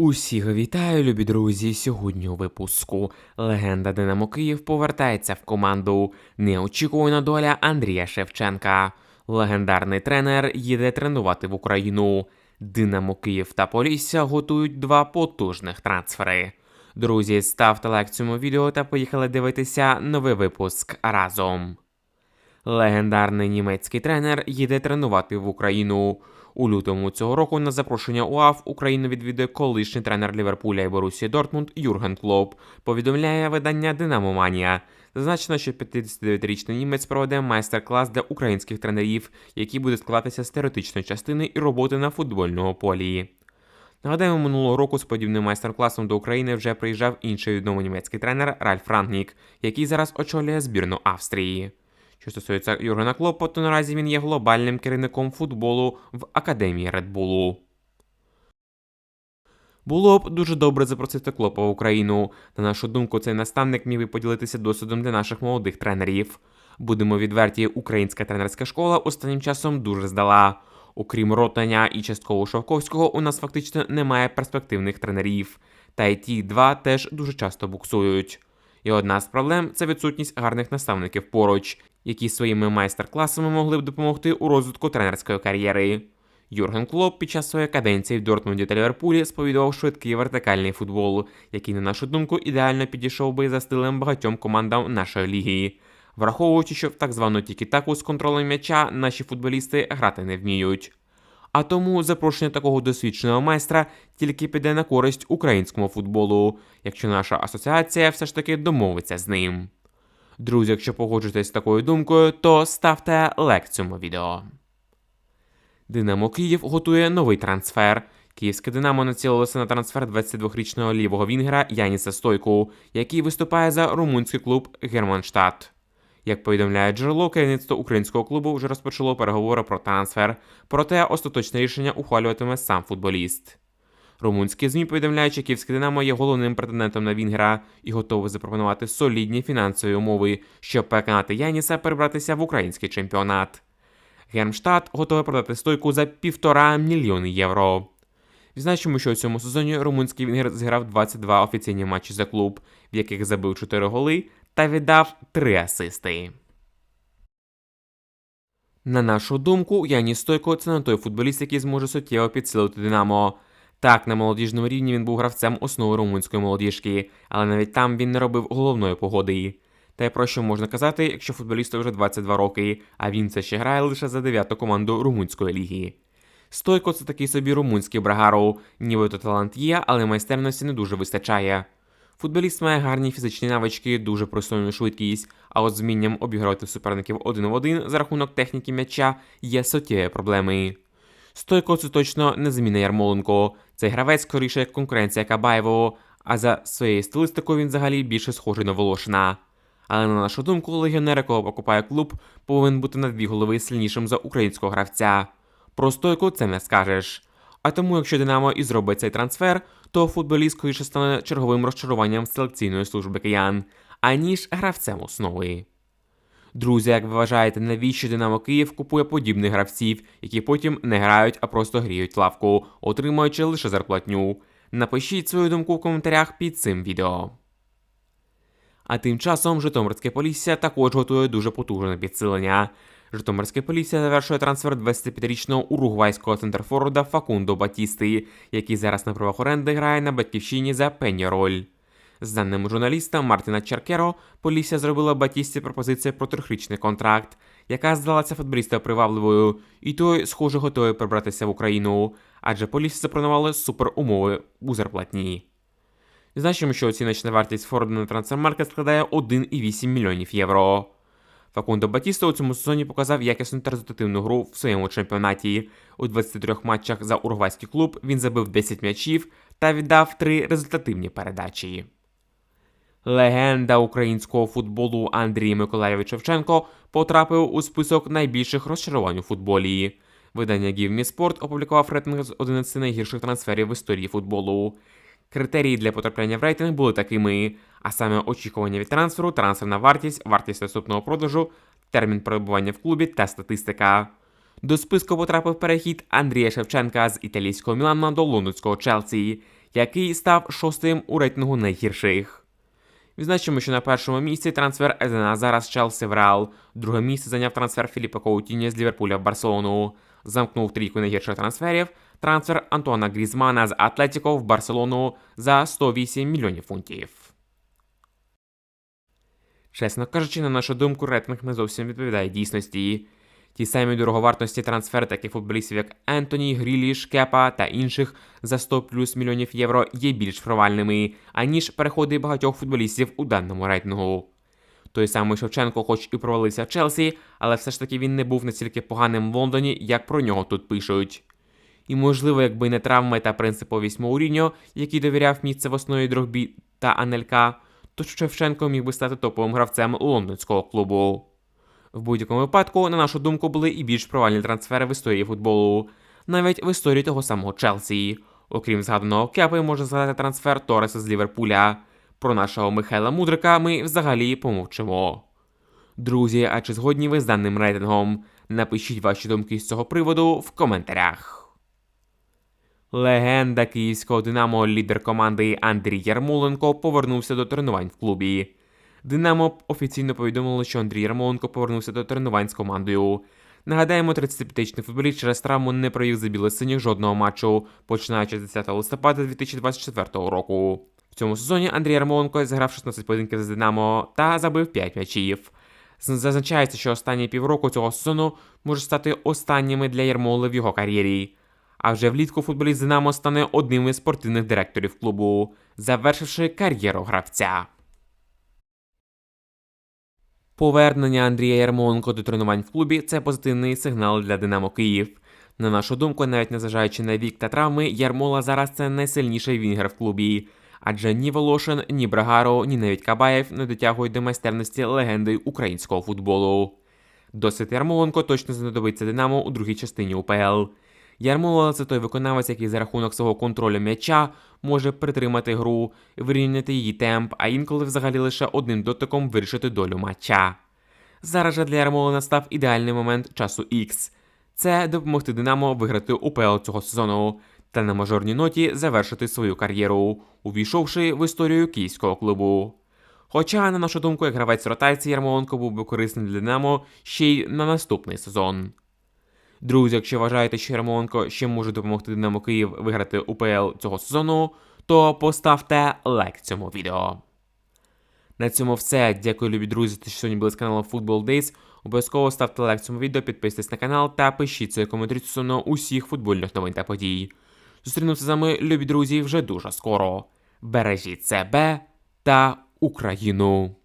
Усіх вітаю, любі друзі. Сьогодні у випуску легенда Динамо Київ повертається в команду. Неочікувана доля Андрія Шевченка. Легендарний тренер їде тренувати в Україну. Динамо Київ та Полісся готують два потужних трансфери. Друзі, ставте лайк цьому відео та поїхали дивитися новий випуск разом. Легендарний німецький тренер їде тренувати в Україну. У лютому цього року на запрошення УАФ Україну відвідує колишній тренер Ліверпуля і Борусії Дортмунд Юрген Клоп. Повідомляє видання Динамо Манія. Зазначено, що 59-річний німець проведе майстер-клас для українських тренерів, який буде складатися з теоретичної частини і роботи на футбольному полі. Нагадаємо, минулого року з подібним майстер-класом до України вже приїжджав інший відомий німецький тренер Ральф Рангнік, який зараз очолює збірну Австрії. Що стосується Юргена Клопа, то наразі він є глобальним керівником футболу в академії Редбулу. Було б дуже добре запросити Клопа в Україну. На нашу думку, цей наставник міг би поділитися досвідом для наших молодих тренерів. Будемо відверті, українська тренерська школа останнім часом дуже здала. Окрім Ротаня і частково Шовковського, у нас фактично немає перспективних тренерів. Та й ті два теж дуже часто буксують. І одна з проблем це відсутність гарних наставників поруч, які своїми майстер-класами могли б допомогти у розвитку тренерської кар'єри. Юрген Клоп під час своєї каденції в Дортмунді та Ліверпулі сповідував швидкий вертикальний футбол, який, на нашу думку, ідеально підійшов би за стилем багатьом командам нашої ліги. Враховуючи, що в так звану тікі-таку з контролем м'яча наші футболісти грати не вміють. А тому запрошення такого досвідченого майстра тільки піде на користь українському футболу, якщо наша асоціація все ж таки домовиться з ним. Друзі, якщо погоджуєтесь з такою думкою, то ставте лайк цьому відео. Динамо Київ готує новий трансфер. Київське Динамо націлилося на трансфер 22-річного лівого вінгера Яніса Стойку, який виступає за румунський клуб Германштадт. Як повідомляє джерело, керівництво українського клубу вже розпочало переговори про трансфер, проте остаточне рішення ухвалюватиме сам футболіст. Румунські ЗМІ повідомляють, що Київське Динамо є головним претендентом на Вінгера і готовий запропонувати солідні фінансові умови, щоб переконати Яніса перебратися в український чемпіонат. Гермштадт готовий продати стойку за півтора мільйони євро. Відзначимо, що у цьому сезоні румунський вінгер зіграв 22 офіційні матчі за клуб, в яких забив 4 голи та віддав 3 асисти. На нашу думку, Яніс Стойко це не той футболіст, який зможе суттєво підсилити Динамо. Так, на молодіжному рівні він був гравцем основи румунської молодіжки, але навіть там він не робив головної погоди. Та й про що можна казати, якщо футболісту вже 22 роки, а він це ще грає лише за дев'яту команду румунської ліги. Стойко це такий собі румунський брагару, нібито талант є, але майстерності не дуже вистачає. Футболіст має гарні фізичні навички, дуже пристойну швидкість, а от з вмінням обіграти суперників один в один за рахунок техніки м'яча є суттєві проблеми. Стойко це точно не заміна Ярмоленко. Цей гравець скоріше як конкуренція Кабаєвого, а за своєю стилистикою він взагалі більше схожий на Волошина. Але на нашу думку, легіонер, якого покупає клуб, повинен бути на дві голови сильнішим за українського гравця. Про стойку це не скажеш. А тому, якщо Динамо і зробить цей трансфер, то футболіст скоріше стане черговим розчаруванням селекційної служби киян, аніж гравцем основи. Друзі, як ви вважаєте, навіщо Динамо Київ купує подібних гравців, які потім не грають, а просто гріють лавку, отримуючи лише зарплатню? Напишіть свою думку в коментарях під цим відео. А тим часом Житомирське Полісся також готує дуже потужне підсилення. Житомирське Полісся завершує трансфер 25-річного уругвайського центрфорварда Факундо Батісти, який зараз на правах оренди грає на батьківщині за Пенніроль. З даним журналіста Мартіна Черкеро, Полісся зробила Батісті пропозицію про трьохрічний контракт, яка здалася футболіста привабливою, і той, схоже, готовий прибратися в Україну, адже Полісся запропонували суперумови у зарплатні. Значимо, що оціночна вартість Форда на трансфермаркет складає 1,8 мільйонів євро. Факундо Батіста у цьому сезоні показав якісну та результативну гру в своєму чемпіонаті. У 23 матчах за уругвайський клуб він забив 10 м'ячів та віддав 3 результативні передачі. Легенда українського футболу Андрій Миколаєвич Шевченко потрапив у список найбільших розчарувань у футболі. Видання Me Sport опублікував рейтинг з 11 найгірших трансферів в історії футболу. Критерії для потрапляння в рейтинг були такими: а саме очікування від трансферу, трансферна вартість, вартість наступного продажу, термін перебування в клубі та статистика. До списку потрапив перехід Андрія Шевченка з італійського Мілана до лондонського Челсі, який став шостим у рейтингу найгірших. Відзначимо, що на першому місці трансфер Едена зараз Челсі в Реал. Друге місце зайняв трансфер Філіпа Коутіння з Ліверпуля в Барселону. Замкнув трійку найгірших трансферів трансфер Антуана Грізмана з Атлетіко в Барселону за 108 мільйонів фунтів. Чесно кажучи, на нашу думку, рейтинг не зовсім відповідає дійсності. Ті самі дороговартості трансфери таких футболістів, як Ентоні, Гріліш, Кепа та інших за 100 плюс мільйонів євро є більш провальними, аніж переходи багатьох футболістів у даному рейтингу. Той самий Шевченко, хоч і провалився в Челсі, але все ж таки він не був настільки поганим в Лондоні, як про нього тут пишуть. І можливо, якби не травми та принциповість Мауріньо, який довіряв місце в основі Дрогбі та Анелька, то Шевченко міг би стати топовим гравцем лондонського клубу. В будь-якому випадку, на нашу думку, були і більш провальні трансфери в історії футболу, навіть в історії того самого Челсі. Окрім згаданого Кепи, можна згадати трансфер Тореса з Ліверпуля. Про нашого Михайла Мудрика ми взагалі помовчимо. Друзі, а чи згодні ви з даним рейтингом? Напишіть ваші думки з цього приводу в коментарях. Легенда київського Динамо, лідер команди Андрій Ярмоленко повернувся до тренувань в клубі. Динамо офіційно повідомило, що Андрій Ярмоленко повернувся до тренувань з командою. Нагадаємо, 35-річний футболіст через травму не провів за білосиніх жодного матчу, починаючи з 10 листопада 2024 року. Цьому сезоні Андрій Ярмоленко зіграв 16 поєдинків з Динамо та забив 5 м'ячів. Зазначається, що останні півроку цього сезону може стати останніми для Ярмоли в його кар'єрі. А вже влітку футболіст Динамо стане одним із спортивних директорів клубу, завершивши кар'єру гравця. Повернення Андрія Ярмоленко до тренувань в клубі це позитивний сигнал для Динамо Київ. На нашу думку, навіть незважаючи на вік та травми, Ярмола зараз це найсильніший вінгер в клубі. Адже ні Волошин, ні Брагаро, ні навіть Кабаєв не дотягують до майстерності легенди українського футболу. Досить Ярмоленко точно знадобиться Динамо у другій частині УПЛ. Ярмола це той виконавець, який за рахунок свого контролю м'яча може притримати гру, вирівняти її темп, а інколи взагалі лише одним дотиком вирішити долю матча. Зараз же для Ярмола настав ідеальний момент часу X. Це допомогти Динамо виграти УПЛ цього сезону та на мажорній ноті завершити свою кар'єру, увійшовши в історію київського клубу. Хоча, на нашу думку, як гравець ротації Ярмоленко був би корисним для Динамо ще й на наступний сезон. Друзі, якщо вважаєте, що Ярмоленко ще може допомогти Динамо Київ виграти УПЛ цього сезону, то поставте лайк цьому відео. На цьому все. Дякую, любі друзі, що сьогодні були з каналу Football Days. Обов'язково ставте лайк цьому відео, підписуйтесь на канал та пишіть свої коментарі стосовно усіх футбольних новин та подій. Зустрінемося з вами, любі друзі, вже дуже скоро. Бережіть себе та Україну!